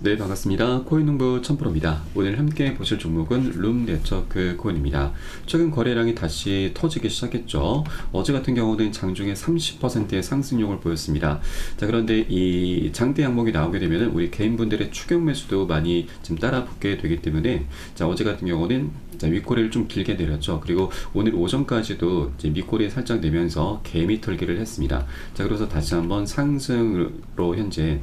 네, 반갑습니다. 코인농부 천프로입니다. 오늘 함께 보실 종목은 룸 네트워크 코인입니다. 최근 거래량이 다시 터지기 시작했죠. 어제 같은 경우는 장중에 30%의 상승률을 보였습니다. 자, 그런데 이 장대 항목이 나오게 되면 우리 개인분들의 추격 매수도 많이 지금 따라 붙게 되기 때문에 자, 어제 같은 경우는 자, 윗꼬리를 좀 길게 내렸죠. 그리고 오늘 오전까지도 이제 밑꼬리에 살짝 내면서 개미 털기를 했습니다. 자, 그래서 다시 한번 상승으로 현재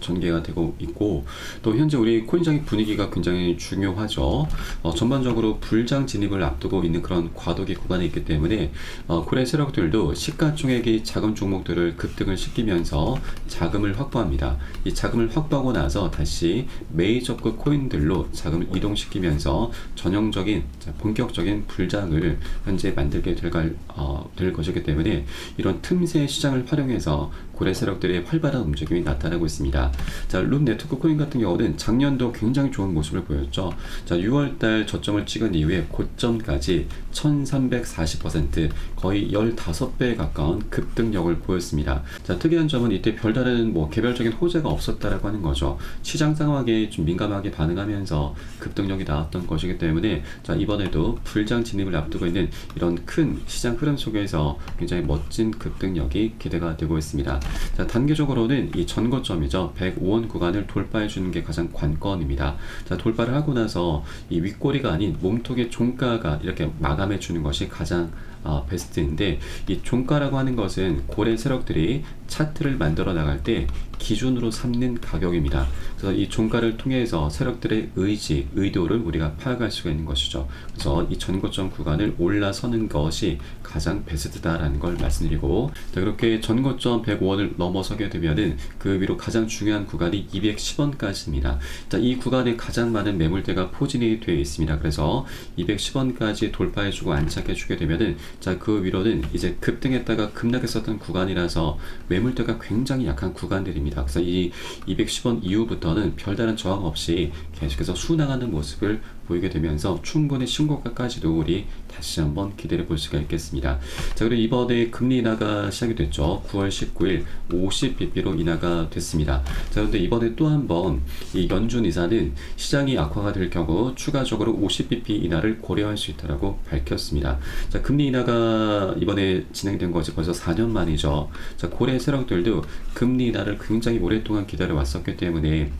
전개가 되고 있고 또 현재 우리 코인장의 분위기가 굉장히 중요하죠. 어, 전반적으로 불장 진입을 앞두고 있는 그런 과도기 구간에 있기 때문에 어, 코레 세력들도 시가총액이 작은 종목들을 급등을 시키면서 자금을 확보합니다. 이 자금을 확보하고 나서 다시 메이저급 코인들로 자금을 이동시키면서 전형적인 자, 본격적인 불장을 현재 만들게 될, 갈, 어, 될 것이기 때문에 이런 틈새 시장을 활용해서 고래 세력들의 활발한 움직임이 나타나고 있습니다. 자, 룸 네트워크 코인 같은 경우는 작년도 굉장히 좋은 모습을 보였죠. 자, 6월 달 저점을 찍은 이후에 고점까지 1340% 거의 15배 가까운 급등력을 보였습니다. 자, 특이한 점은 이때 별다른 뭐 개별적인 호재가 없었다라고 하는 거죠. 시장 상황에 좀 민감하게 반응하면서 급등력이 나왔던 것이기 때문에 자, 이번에도 불장 진입을 앞두고 있는 이런 큰 시장 흐름 속에서 굉장히 멋진 급등력이 기대가 되고 있습니다. 자, 단계적으로는 이 전고점이죠. 105원 구간을 돌파해 주는 게 가장 관건입니다. 자, 돌파를 하고 나서 이 윗꼬리가 아닌 몸통의 종가가 이렇게 마감해 주는 것이 가장 어, 베스트인데 이 종가라고 하는 것은 고래 세력들이 차트를 만들어 나갈 때 기준으로 삼는 가격입니다. 그래서 이 종가를 통해서 세력들의 의지, 의도를 우리가 파악할 수가 있는 것이죠. 그래서 이 전고점 구간을 올라서는 것이 가장 베스트다라는 걸 말씀드리고 자, 그렇게 전고점 105원을 넘어서게 되면은 그 위로 가장 중요한 구간이 210원까지입니다. 자, 이 구간에 가장 많은 매물대가 포진이 되어 있습니다. 그래서 210원까지 돌파해주고 안착해주게 되면은 자, 그 위로는 이제 급등했다가 급락했었던 구간이라서 매물대가 굉장히 약한 구간들입니다. 그래서 이 210원 이후부터는 별다른 저항 없이 계속해서 순항하는 모습을 보이게 되면서 충분히 신고가까지도 우리 다시 한번 기대를 볼 수가 있겠습니다. 자, 그리고 이번에 금리 인하가 시작이 됐죠. 9월 19일 50bp로 인하가 됐습니다. 자, 그런데 이번에 또 한번 이 연준 이사는 시장이 악화가 될 경우 추가적으로 50bp 인하를 고려할 수 있다라고 밝혔습니다. 자, 금리 인하가 이번에 진행된 것이 벌써 4년 만이죠. 자, 고래 세력들도 금리 인하를 굉장히 오랫동안 기다려 왔었기 때문에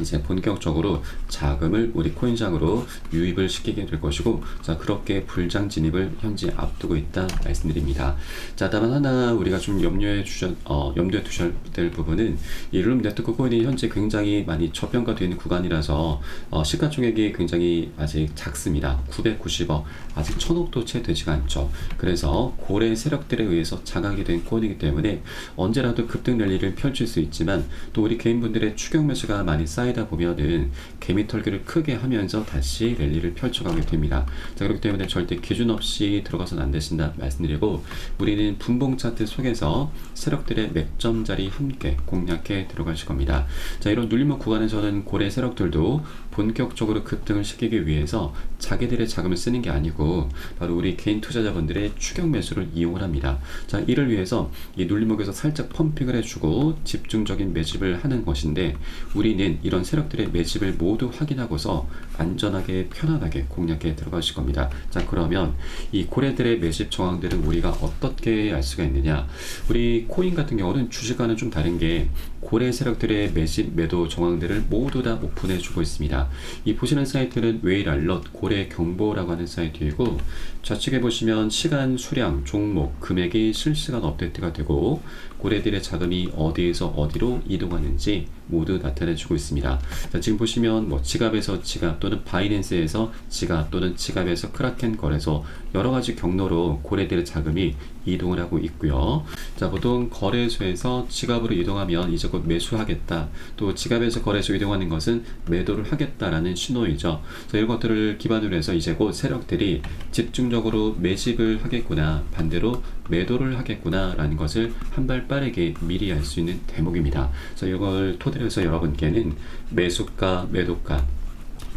이제 본격적으로 자금을 우리 코인장으로 유입을 시키게 될 것이고 자 그렇게 불장 진입을 현재 앞두고 있다 말씀드립니다. 자 다만 하나 우리가 좀 염려해 주셔 어, 염두에 두셔야 될 부분은 이룸 네트워크 코인이 현재 굉장히 많이 저평가되어 있는 구간이라서 어, 시가총액이 굉장히 아직 작습니다. 990억 아직 천억도 채 되지가 않죠. 그래서 고래 세력들에 의해서 장악이 된 코인이기 때문에 언제라도 급등 랠리를 펼칠 수 있지만 또 우리 개인분들의 추격 매수가 많이 쌓 이다 보면은 개미 털기를 크게 하면서 다시 랠리를 펼쳐가게 됩니다. 자 그렇기 때문에 절대 기준 없이 들어가서는 안 되신다 말씀드리고 우리는 분봉 차트 속에서 세력들의 맥점 자리 함께 공략해 들어가실 겁니다. 자 이런 눌림목 구간에서는 고래 세력들도 본격적으로 급등을 시키기 위해서 자기들의 자금을 쓰는 게 아니고 바로 우리 개인 투자자분들의 추격 매수를 이용을 합니다. 자 이를 위해서 이 눌림목에서 살짝 펌핑을 해주고 집중적인 매집을 하는 것인데 우리는 이런 세력들의 매집을 모두 확인하고서 안전하게 편안하게 공략해 들어가실 겁니다. 자 그러면 이 고래들의 매집 정황들은 우리가 어떻게 알 수가 있느냐? 우리 코인 같은 경우는 주식과는 좀 다른 게 고래 세력들의 매집 매도 정황들을 모두 다 오픈해 주고 있습니다. 이 보시는 사이트는 웨일 알럿 고래 경보라고 하는 사이트이고 좌측에 보시면 시간, 수량, 종목, 금액이 실시간 업데이트가 되고 고래들의 자금이 어디에서 어디로 이동하는지 모두 나타내주고 있습니다. 자, 지금 보시면 뭐 지갑에서 지갑 또는 바이낸스에서 지갑 또는 지갑에서 크라켄 거래소 여러 가지 경로로 고래들의 자금이 이동을 하고 있고요. 자, 보통 거래소에서 지갑으로 이동하면 이제 곧 매수하겠다. 또 지갑에서 거래소 이동하는 것은 매도를 하겠다라는 신호이죠. 그래서 이런 것들을 기반으로 해서 이제 곧 세력들이 집중적으로 매집을 하겠구나. 반대로 매도를 하겠구나라는 것을 한 발 빠르게 미리 알 수 있는 대목입니다. 그래서 이걸 토대로 해서 여러분께는 매수가, 매도가,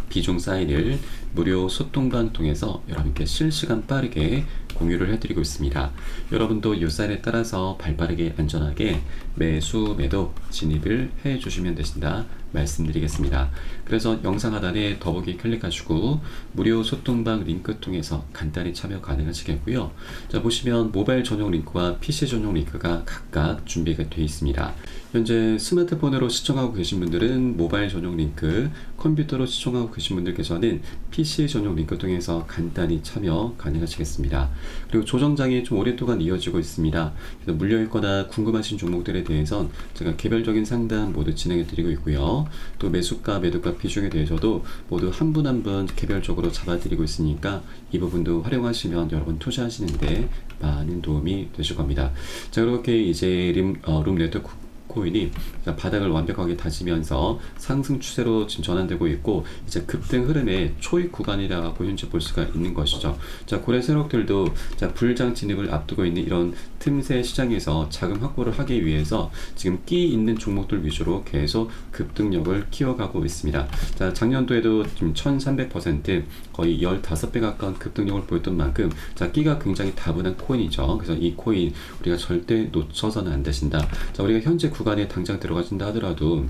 비중 사인을 무료 소통관 통해서 여러분께 실시간 빠르게 공유를 해드리고 있습니다. 여러분도 이 사인에 따라서 발빠르게 안전하게 매수 매도 진입을 해주시면 되신다 말씀드리겠습니다. 그래서 영상 하단에 더보기 클릭하시고 무료 소통방 링크 통해서 간단히 참여 가능하시겠고요. 자 보시면 모바일 전용 링크와 PC 전용 링크가 각각 준비가 되어 있습니다. 현재 스마트폰으로 시청하고 계신 분들은 모바일 전용 링크, 컴퓨터로 시청하고 계신 분들께서는 PC 전용 링크 통해서 간단히 참여 가능하시겠습니다. 그리고 조정장이 좀 오랫동안 이어지고 있습니다. 그래서 물려있거나 궁금하신 종목들에 대해선 제가 개별적인 상담 모두 진행해 드리고 있고요. 또 매수가, 매도가 비중에 대해서도 모두 한 분 한 분 개별적으로 잡아 드리고 있으니까 이 부분도 활용하시면 여러분 투자하시는데 많은 도움이 되실 겁니다. 자, 그렇게 이제 림, 어, 룸 네트워크 코인이 바닥을 완벽하게 다지면서 상승 추세로 지금 전환되고 있고 이제 급등 흐름의 초입 구간이라고 현재 볼 수가 있는 것이죠. 자 고래 세력들도 자 불장 진입을 앞두고 있는 이런 틈새 시장에서 자금 확보를 하기 위해서 지금 끼 있는 종목들 위주로 계속 급등력을 키워가고 있습니다. 자 작년도에도 지금 1,300% 거의 15배 가까운 급등력을 보였던 만큼 자 끼가 굉장히 다분한 코인이죠. 그래서 이 코인 우리가 절대 놓쳐서는 안 되신다. 자 우리가 현재 구간에 당장 들어가신다 하더라도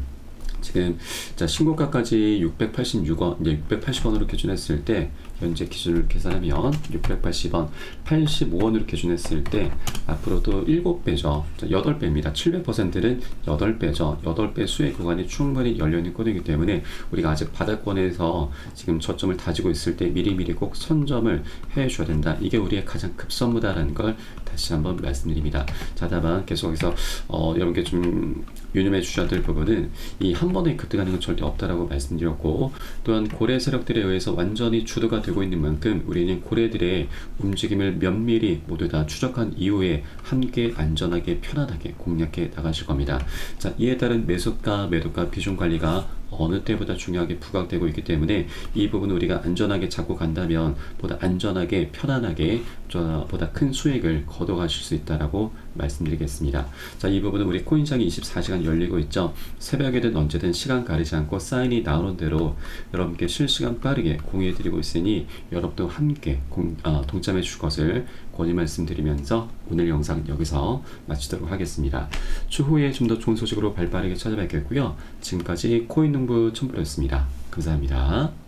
지금 자 신고가까지 686원 이제 680원으로 기준했을 때 현재 기준을 계산하면 680원 85원으로 기준했을 때 앞으로도 7배죠. 8배입니다. 700%는 8배죠. 8배 수의 구간이 충분히 열려있는 코드이기 때문에 우리가 아직 바닥권에서 지금 저점을 다지고 있을 때 미리미리 꼭 선점을 해줘야 된다. 이게 우리의 가장 급선무다라는 걸 다시 한번 말씀드립니다. 자 다만 계속해서 어, 여러분께 좀 유념해 주셔야 될 부분은 이 한 번에 급등하는 건 절대 없다라고 말씀드렸고 또한 고래 세력들에 의해서 완전히 주도가 되고 있는 만큼 우리는 고래들의 움직임을 면밀히 모두 다 추적한 이후에 함께 안전하게 편안하게 공략해 나가실 겁니다. 자 이에 따른 매수가 매도가 비중 관리가 어느 때보다 중요하게 부각되고 있기 때문에 이 부분을 우리가 안전하게 잡고 간다면 보다 안전하게 편안하게 보다 큰 수익을 거둬가실 수 있다라고 말씀드리겠습니다. 자, 이 부분은 우리 코인장이 24시간 열리고 있죠. 새벽에든 언제든 시간 가리지 않고 사인이 나오는 대로 여러분께 실시간 빠르게 공유해드리고 있으니 여러분도 함께 공, 아, 동참해 주실 것을 권유 말씀드리면서 오늘 영상 여기서 마치도록 하겠습니다. 추후에 좀 더 좋은 소식으로 발빠르게 찾아뵙겠고요. 지금까지 코인 농부 첨부였습니다. 감사합니다.